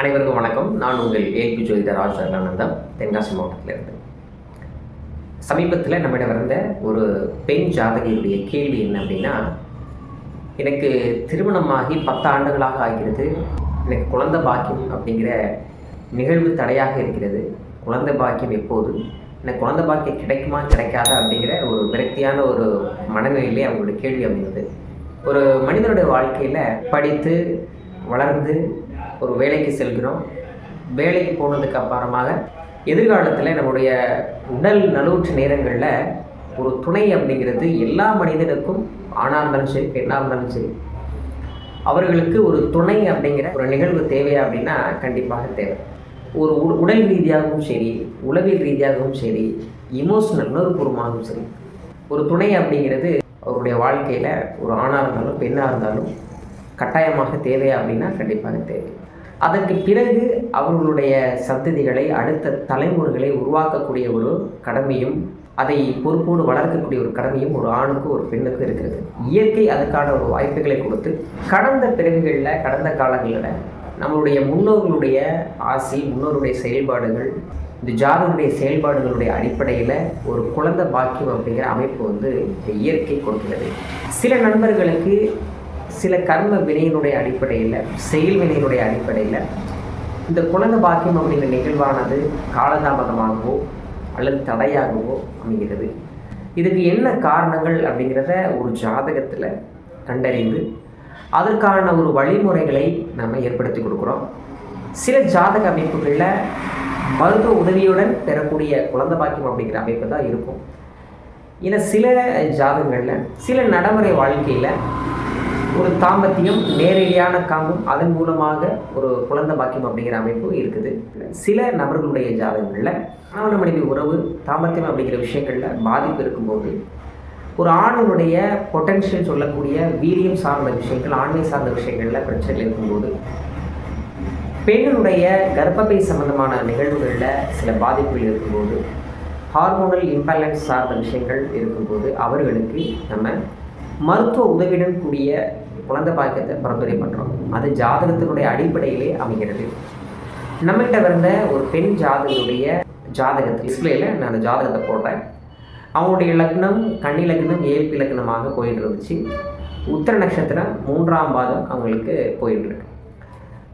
அனைவருக்கும் வணக்கம். நான் உங்கள் ஏபி ஜோதிடர் ராஜ் சரணானந்தம் தென்காசி மாவட்டத்திலிருந்து. சமீபத்தில் நம்மிடம் இருந்த ஒரு பெண் ஜாதகியுடைய கேள்வி என்ன அப்படின்னா எனக்கு திருமணமாகி பத்து ஆண்டுகளாக ஆகிறது எனக்கு குழந்த பாக்கியம் அப்படிங்கிற நிகழ்வு தடையாக இருக்கிறது குழந்த பாக்கியம் எப்போது எனக்கு குழந்த பாக்கியம் கிடைக்குமா கிடைக்காதா அப்படிங்கிற ஒரு விரக்தியான ஒரு மனநிலையிலே அவங்களுடைய கேள்வி அமைந்தது. ஒரு மனிதனுடைய வாழ்க்கையில் படித்து வளர்ந்து ஒரு வேலைக்கு செல்கிறோம். வேலைக்கு போனதுக்கு அப்புறமாக எதிர்காலத்தில் நம்முடைய உடல் நலூற்று நேரங்களில் ஒரு துணை அப்படிங்கிறது எல்லா மனிதனுக்கும் ஆணாக இருந்தாலும் சரி பெண்ணாக இருந்தாலும் சரி அவர்களுக்கு ஒரு துணை அப்படிங்கிற ஒரு நிகழ்வு தேவையா அப்படின்னா கண்டிப்பாக தேவை. ஒரு உ- உடல் ரீதியாகவும் சரி உளவியல் ரீதியாகவும் சரி இமோஷனல் உணர்வுபூர்வமாகவும் சரி ஒரு துணை அப்படிங்கிறது அவருடைய வாழ்க்கையில் ஒரு ஆணாக இருந்தாலும் பெண்ணாக இருந்தாலும் கட்டாயமாக தேவையா அப்படின்னா கண்டிப்பாக தேவை. அதற்கு பிறகு அவர்களுடைய சந்ததிகளை அடுத்த தலைமுறைகளை உருவாக்கக்கூடிய ஒரு கடமையும் அதை பொறுப்போடு வளர்க்கக்கூடிய ஒரு கடமையும் ஒரு ஆணுக்கு ஒரு பெண்ணுக்கு இருக்கிறது. இயற்கை அதுக்கான ஒரு வாய்ப்புகளை கொடுத்து கடந்த பிறகுகளில் கடந்த காலங்களில் நம்மளுடைய முன்னோர்களுடைய ஆசை முன்னோருடைய செயல்பாடுகள் இந்த ஜாதகனுடைய செயல்பாடுகளுடைய அடிப்படையில் ஒரு குழந்தை பாக்கியம் அப்படிங்கிற அமைப்பு வந்து இந்த இயற்கை கொடுக்கிறது. சில நண்பர்களுக்கு சில கர்ம வினையினுடைய அடிப்படையில் செயல் வினையினுடைய அடிப்படையில் இந்த குழந்தை பாக்கியம் அப்படிங்கிற நிகழ்வானது காலதாமதமாகவோ அல்லது தடையாகவோ அமைகிறது. இதுக்கு என்ன காரணங்கள் அப்படிங்கிறத ஒரு ஜாதகத்தில் கண்டறிந்து அதற்கான ஒரு வழிமுறைகளை நம்ம ஏற்படுத்தி கொடுக்குறோம். சில ஜாதக அமைப்புகளில் மருத்துவ உதவியுடன் பெறக்கூடிய குழந்தை பாக்கியம் அப்படிங்கிற அமைப்பு தான் இருக்கும். ஏன்னா சில ஜாதகங்களில் சில நடைமுறை வாழ்க்கையில் ஒரு தாம்பத்தியம் நேரடியான காமம் அதன் மூலமாக ஒரு குழந்தை பாக்கியம் அப்படிங்கிற அமைப்பு இருக்குது. சில நபர்களுடைய ஜாதகங்களில் கணவன் மனைவி உறவு தாம்பத்தியம் அப்படிங்கிற விஷயங்களில் பாதிப்பு இருக்கும்போது ஒரு ஆணுடைய பொட்டன்ஷியல் சொல்லக்கூடிய வீரியம் சார்ந்த விஷயங்கள் ஆண்மை சார்ந்த விஷயங்களில் பிரச்சனைகள் இருக்கும்போது பெண்ணுடைய கர்ப்பப்பை சம்பந்தமான நிகழ்வுகளில் சில பாதிப்புகள் இருக்கும்போது ஹார்மோனல் இம்பேலன்ஸ் சார்ந்த விஷயங்கள் இருக்கும்போது அவர்களுக்கு நம்ம மருத்துவ உதவியுடன் கூடிய குழந்தை பாக்கியத்தை பரிந்துரை பண்ணுறோம் அது ஜாதகத்தினுடைய அடிப்படையிலே அமைகிறது. நம்மகிட்ட வந்த ஒரு பெண் ஜாதகனுடைய ஜாதகத்தை டிஸ்பிளேல நான் அந்த ஜாதகத்தை போடுறேன். அவங்களுடைய லக்னம் கன்னி லக்னம் ஏழ்பி லக்னமாக போயிட்டு இருந்துச்சு உத்தர நட்சத்திரம் மூன்றாம் பாதம் அவங்களுக்கு போயிட்டு இருக்கு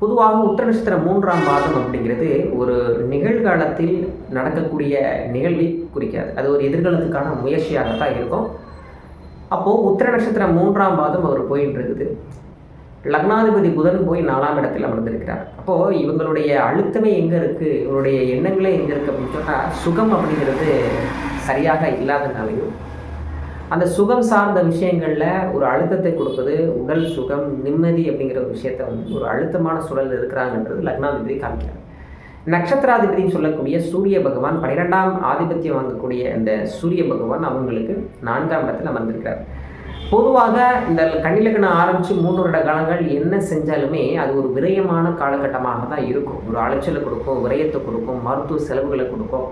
பொதுவாக உத்தர நட்சத்திரம் மூன்றாம் பாதம் அப்படிங்கிறது ஒரு நிகழ்காலத்தில் நடக்கக்கூடிய நிகழ்வை குறிக்காது. அது ஒரு எதிர்காலத்துக்கான முயற்சியாகத்தான் இருக்கும். அப்போது உத்திர நட்சத்திரம் மூன்றாம் பாதம் அவர் போயின்னு இருக்குது லக்னாதிபதி புதன் போய் நாலாம் இடத்தில் அமர்ந்திருக்கிறார். அப்போது இவங்களுடைய அழுத்தமே எங்கே இருக்குது இவருடைய எண்ணங்களே எங்கே இருக்குது அப்படின்னு சொன்னால் சுகம் அப்படிங்கிறது சரியாக இல்லாதனாலையும் அந்த சுகம் சார்ந்த விஷயங்களில் ஒரு அழுத்தத்தை கொடுப்பது உடல் சுகம் நிம்மதி அப்படிங்கிற ஒரு விஷயத்த வந்து ஒரு அழுத்தமான சூழல் இருக்கிறாங்கன்றது லக்னாதிபதி காமிக்கிறார். நட்சத்திராதிபதினு சொல்லக்கூடிய சூரிய பகவான் பன்னிரெண்டாம் ஆதிபத்தியம் வாங்கக்கூடிய அந்த சூரிய பகவான் அவங்களுக்கு நான்காம் இடத்தில் அமர்ந்திருக்கிறார். பொதுவாக இந்த கண்ணிலக்கணம் ஆரம்பித்து மூன்று வருட காலங்கள் என்ன செஞ்சாலுமே அது ஒரு விரயமான காலகட்டமாக தான் இருக்கும். ஒரு அலைச்சலை கொடுக்கும் விரயத்தை கொடுக்கும் மருத்துவ செலவுகளை கொடுக்கும்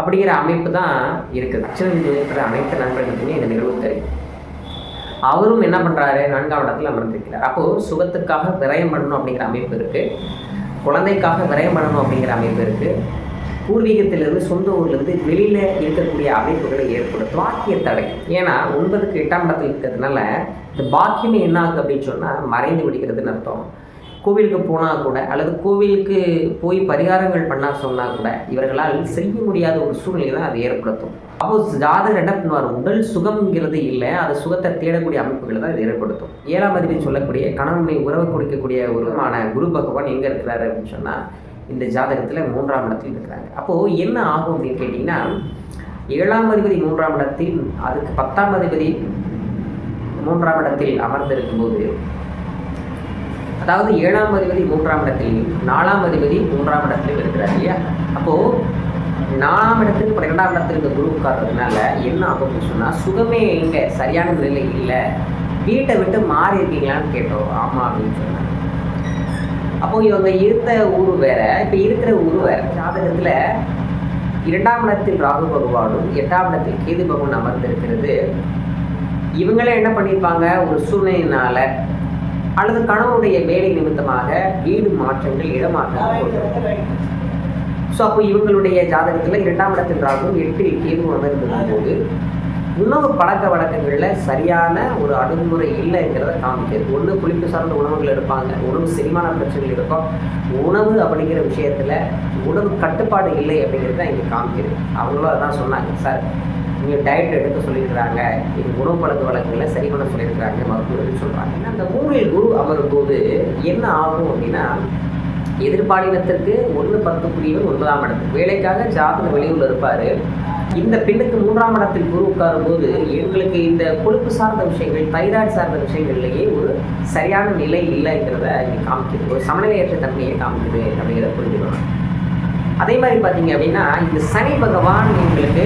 அப்படிங்கிற அமைப்பு தான் இருக்குது. அச்சலம் இருக்கிற அனைத்து நண்பர்களுக்குமே இந்த நிகழ்வு தெரியும். அவரும் என்ன பண்ணுறாரு நான்காம் இடத்துல அமர்ந்திருக்கிறார். அப்போது சுகத்துக்காக விரயம் பண்ணணும் அப்படிங்கிற அமைப்பு இருக்குது குழந்தைக்காக விரயம் பண்ணணும் அப்படிங்கிற அமைப்பு இருக்குது பூர்வீகத்திலிருந்து சொந்த ஊர்லேருந்து வெளியில் இருக்கக்கூடிய அமைப்புகளை ஏற்படுத்தும் பாக்கிய தடை. ஏன்னா ஒன்பதுக்கு எட்டாம் இடத்துல இருக்கிறதுனால இந்த பாக்கியமே என்ன ஆகுது அப்படின்னு சொன்னால் மறைந்து விடுகிறதுன்னு அர்த்தம். கோவிலுக்கு போனால் கூட அல்லது கோவிலுக்கு போய் பரிகாரங்கள் பண்ணா சொன்னால் கூட இவர்களால் செய்ய முடியாத ஒரு சூழ்நிலை தான் அது ஏற்படுத்தும். அப்போ ஜாதகர் என்ன பண்ணுவார்? உடல் சுகம்ங்கிறது இல்லை அது சுகத்தை தேடக்கூடிய அமைப்புகளை தான் இது ஏற்படுத்தும். ஏழாம் அதிபதி சொல்லக்கூடிய கணவனை உறவு கொடுக்கக்கூடிய உருவமான குரு பகவான் எங்கே இருக்கிறாரு அப்படின்னு சொன்னால் இந்த ஜாதகத்தில் மூன்றாம் இடத்தில் இருக்கிறாங்க அப்போது என்ன ஆகும் அப்படின்னு கேட்டிங்கன்னா ஏழாம் அதிபதி மூன்றாம் இடத்தில் அதுக்கு பத்தாம் அதிபதி மூன்றாம் இடத்தில் அமர்ந்திருக்கும்போது அதாவது ஏழாம் அதிபதி மூன்றாம் இடத்திலையும் நாலாம் அதிபதி மூன்றாம் இடத்திலையும் இருக்கிறார் இல்லையா? அப்போது நாலாம் இடத்துக்கு பன்னிரெண்டாம் இடத்திற்கு குரு உட்கார்றதுனால என்ன ஆகும் சொன்னால் சுகமே எங்கே சரியான நிலை இல்லை. வீட்டை விட்டு மாறி இருக்கீங்களான்னு கேட்டோம். ஆமாம் அப்படின்னு சொன்னாங்க. அப்போ இவங்க இருந்த ஊர் வேற இப்போ இருக்கிற ஊர் வேற. ஜாதகத்தில் இரண்டாம் இடத்தில் ராகு பகவானும் எட்டாம் இடத்தில் கேது பகவான் அமர்ந்திருக்கிறது. இவங்களே என்ன பண்ணியிருப்பாங்க ஒரு சூழ்நிலையினால அல்லது கணவனுடைய வேலை நிமித்தமாக வீடு மாற்றங்கள் இடமாற்றங்கள் ஸோ அப்போ இவங்களுடைய ஜாதகத்தில் இரண்டாம் இடத்தில் ராகும் எட்டில் கேது அமர்ந்திருக்கும் போது உணவு பழக்க வழக்கங்களில் சரியான ஒரு அணுகுமுறை இல்லைங்கிறத காமிக்கிறது ஒன்று புளிப்பு சார்ந்த உணவுகள் எடுப்பாங்க உணவு செரிமான பிரச்சனைகள் இருக்கும். உணவு அப்படிங்கிற விஷயத்தில் உணவு கட்டுப்பாடு இல்லை அப்படிங்கிறது தான் இங்கே காமிக்கிறது அவங்களும் அதான் சொன்னாங்க சார் நீங்கள் டயட் எடுக்க சொல்லியிருக்கிறாங்க இது உணவு பழக்க வழக்கங்களை சரி பண்ண சொல்லியிருக்கிறாங்க மருத்துவர்கள் சொல்கிறாங்க அந்த மூணில் குரு அமரும் போது என்ன ஆகும் அப்படின்னா எதிர்பாலினத்திற்கு ஒன்று பத்துக்குரியவர் ஒன்பதாம் இடத்துக்கு வேலைக்காக ஜாதக வெளியூரில் இருப்பார். இந்த பெண்ணுக்கு மூன்றாம் இடத்தில் குரு உட்காரும் போது எங்களுக்கு இந்த கொழுப்பு சார்ந்த விஷயங்கள் தைராய்டு சார்ந்த விஷயங்கள்லேயே ஒரு சரியான நிலை இல்லைங்கிறத இங்கே காமிக்குது. ஒரு சமநிலையற்ற தன்மையை காமிக்குது அப்படிங்கிறத புரிஞ்சுக்கணும். அதே மாதிரி பார்த்தீங்க அப்படின்னா இந்த சனி பகவான் எங்களுக்கு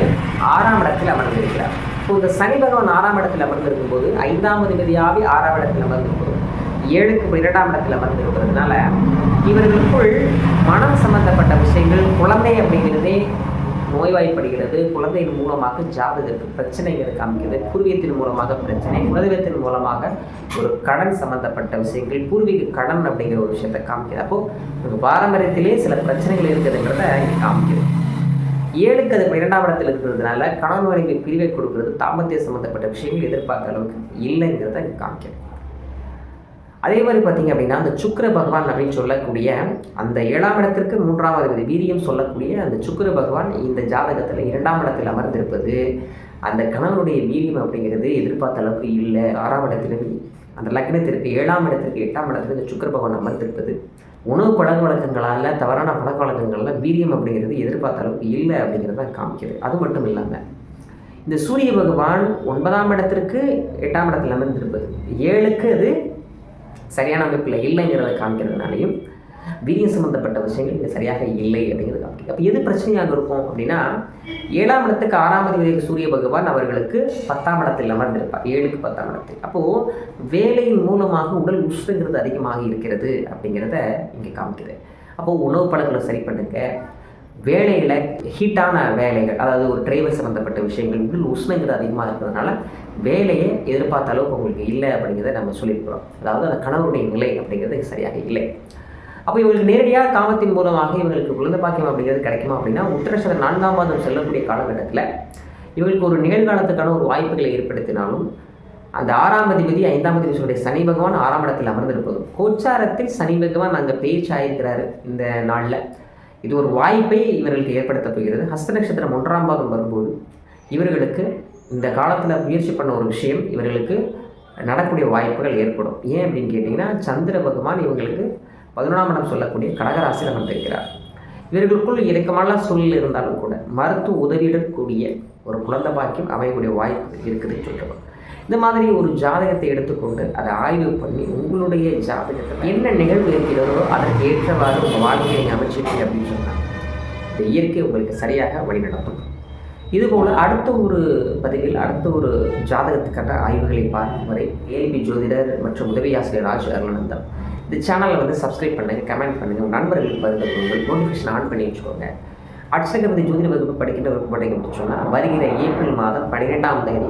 ஆறாம் இடத்தில் அமர்ந்திருக்கிறார். இப்போ இந்த சனி பகவான் ஆறாம் இடத்தில் அமர்ந்திருக்கும் போது ஐந்தாம் அதிபதியாகவே ஆறாம் இடத்தில் அமர்ந்திருக்கும் ஏழுக்கு இரண்டாம் வந்து இருக்கிறதுனால இவர்களுக்குள் மனம் சம்பந்தப்பட்ட விஷயங்கள் குழந்தை அப்படிங்கிறதே நோய்வாய்ப்படுகிறது. குழந்தையின் மூலமாக ஜாதகத்துக்கு பிரச்சனைகள் காமிக்கிறது. பூர்வீகத்தின் மூலமாக பிரச்சனை குலதெய்வத்தின் மூலமாக ஒரு கடன் சம்பந்தப்பட்ட விஷயங்கள் பூர்வீக கடன் அப்படிங்கிற ஒரு விஷயத்தை காமிக்கிறது. அப்போது பாரம்பரியத்திலே சில பிரச்சனைகள் இருக்குதுங்கிறத இங்கே காமிக்கிறது. ஏழுக்கு அது இரண்டாம் இடத்தில் இருக்கிறதுனால கணவன் மனைவி பிரிவை கொடுக்கறது தாம்பத்திய சம்பந்தப்பட்ட விஷயங்கள் எதிர்பார்த்த அளவுக்கு இல்லைங்கிறத இங்கே காமிக்கிறது. அதே மாதிரி பார்த்தீங்க அப்படின்னா அந்த சுக்கர பகவான் அப்படின்னு சொல்லக்கூடிய அந்த ஏழாம் இடத்திற்கு மூன்றாவது அதிபதி வீரியம் சொல்லக்கூடிய அந்த சுக்கர பகவான் இந்த ஜாதகத்தில் இரண்டாம் இடத்தில் அமர்ந்திருப்பது அந்த கணவனுடைய வீரியம் அப்படிங்கிறது எதிர்பார்த்த அளவுக்கு இல்லை. ஆறாம் இடத்திற்கு அந்த லக்னத்திற்கு ஏழாம் இடத்திற்கு எட்டாம் இடத்துல இந்த சுக்கர பகவான் அமர்ந்திருப்பது. உணவு பழக்க வழக்கங்களால் தவறான பழக்க வழக்கங்கள்ல வீரியம் அப்படிங்கிறது எதிர்பார்த்த அளவுக்கு இல்லை அப்படிங்கிறத காமிக்கிறது. அது மட்டும் இல்லாமல் இந்த சூரிய பகவான் ஒன்பதாம் இடத்திற்கு எட்டாம் இடத்தில் அமர்ந்திருப்பது. ஏழுக்கு அது சரியான அமைப்பில் இல்லைங்கிறத காமிக்கிறதுனாலையும் வீரியம் சம்மந்தப்பட்ட விஷயங்கள் இங்கே சரியாக இல்லை அப்படிங்கிறது காமிக்கும் அப்போ எது பிரச்சனையாக இருக்கும் அப்படின்னா ஏழாம் இடத்துக்கு ஆறாம் அதிபதி சூரிய பகவான் அவர்களுக்கு பத்தாம் இடத்தில் அமர்ந்திருப்பார். ஏழுக்கு பத்தாம் இடத்தில். அப்போது வேலையின் மூலமாக உடல் உஷ்ணங்கிறது அதிகமாக இருக்கிறது அப்படிங்கிறத இங்கே காமிக்குது. அப்போது உணவு பழங்களை சரி பண்ணுங்கள் வேலையில் ஹீட்டான வேலைகள் அதாவது ஒரு டிரைவர் சம்மந்தப்பட்ட விஷயங்கள் உடல் உஷ்ணங்கிறது அதிகமாக இருக்கிறதுனால வேலையை எதிர்பார்த்த அளவுக்கு உங்களுக்கு இல்லை அப்படிங்கிறத நம்ம சொல்லியிருக்கிறோம். அதாவது அந்த கணவருடைய நிலை அப்படிங்கிறது சரியாக இல்லை. அப்போ இவங்களுக்கு நேரடியாக காமத்தின் மூலமாக இவங்களுக்கு குழந்தை பாக்கியம் அப்படிங்கிறது கிடைக்குமா அப்படின்னா உத்தரசர நான்காம் மாதம் செல்லக்கூடிய காலகட்டத்தில் இவங்களுக்கு ஒரு நிகழ்காலத்துக்கான ஒரு வாய்ப்புகளை ஏற்படுத்தினாலும் அந்த ஆறாம் அதிபதி ஐந்தாம் அதிபதி சனி பகவான் ஆறாம் இடத்தில் அமர்ந்திருப்பதும் கோச்சாரத்தில் சனி பகவான் அங்கே பேச்சு ஆயிருக்கிறாரு இந்த நாளில். இது ஒரு வாய்ப்பை இவர்களுக்கு ஏற்படுத்த போகிறது. ஹஸ்த நட்சத்திரம் ஒன்றாம் பாகம் வரும்போது இவர்களுக்கு இந்த காலத்தில் முயற்சி பண்ண ஒரு விஷயம் இவர்களுக்கு நடக்கூடிய வாய்ப்புகள் ஏற்படும். ஏன் அப்படின்னு கேட்டிங்கன்னா சந்திர பகவான் இவங்களுக்கு பதினொன்றாம் இடம் சொல்லக்கூடிய கடகராசியில் அமர்ந்திருக்கிறார் இவர்களுக்குள் இறக்கமான சூழல் இருந்தாலும் கூட மருத்துவ உதவியுடன் கூடிய ஒரு குழந்தை பாக்கியம் அமையக்கூடிய வாய்ப்பு இருக்குதுன்னு சொல்கிறோம் இந்த மாதிரி ஒரு ஜாதகத்தை எடுத்துக்கொண்டு அதை ஆய்வு பண்ணி உங்களுடைய ஜாதகத்தில் என்ன நிகழ்வு இருக்கிறதோ அதற்கு ஏற்றவாறு உங்கள் வாழ்க்கையை நீங்கள் அமைச்சிருக்கீங்க அப்படின்னு சொன்னால் இந்த இயற்கை உங்களுக்கு சரியாக வழிநடத்தும். இதுபோல் அடுத்த ஒரு பதிவில் அடுத்த ஒரு ஜாதகத்துக்கான ஆய்வுகளை பார்க்கும் வரை ஏல்பி ஜோதிடர் மற்றும் உதவி ஆசிரியர் ராஜ் அருளானந்தம் இந்த சேனலை வந்து சப்ஸ்கிரைப் பண்ணுங்கள் கமெண்ட் பண்ணுங்கள் உங்கள் நண்பர்களுக்கு பதில் கொடுங்கள் நோட்டிஃபிகேஷன் ஆன் பண்ணி வச்சுக்கோங்க. அட்சகபதி ஜோதிட வகுப்பு படிக்கின்ற வகுப்பு படிக்க சொன்னால் வருகிற ஏப்ரல் மாதம் பன்னிரெண்டாம் தேதி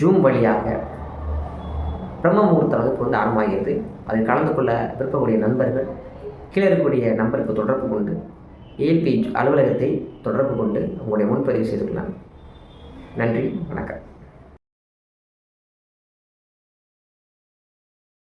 ஜூன் வழியாக பிரம்ம முகூர்த்த வகுப்பு வந்து ஆரம்பமாகிறது. அதில் கலந்து கொள்ள விருப்பக்கூடிய நண்பர்கள் கீழே இருக்கக்கூடிய நம்பருக்கு தொடர்பு கொண்டு ஏபி அலுவலகத்தை தொடர்பு கொண்டு உங்களுடைய முன்பதிவு செய்துக்கலாம் நன்றி வணக்கம்.